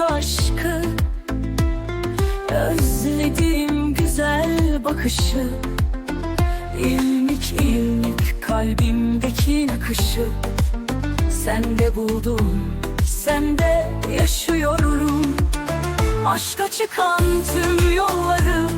aşkı. Özledim güzel bakışı. İlmik ilmik kalbimdeki nakışı. Sende buldum, sende yaşıyorum. Aşka çıkan tüm yollarım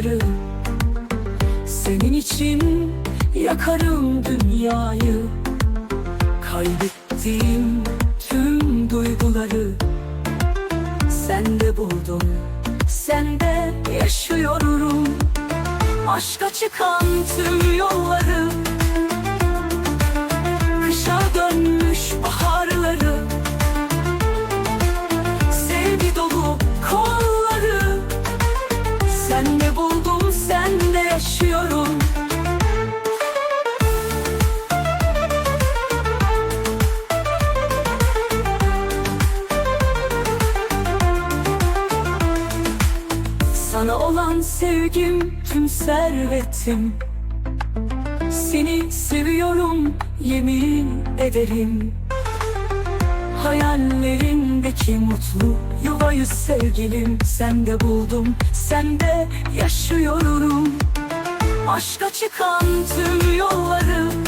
yılları Senin için yakarım dünyayı. Kaybettiğim tüm duyguları Sende buldum, sende yaşıyorum. Aşka çıkan tüm yolları Sana olan sevgim tüm servetim. Seni seviyorum yemin ederim. Hayallerindeki mutlu yuvayı sevgilim Sende buldum, sende yaşıyorum. Aşka çıkan tüm yolları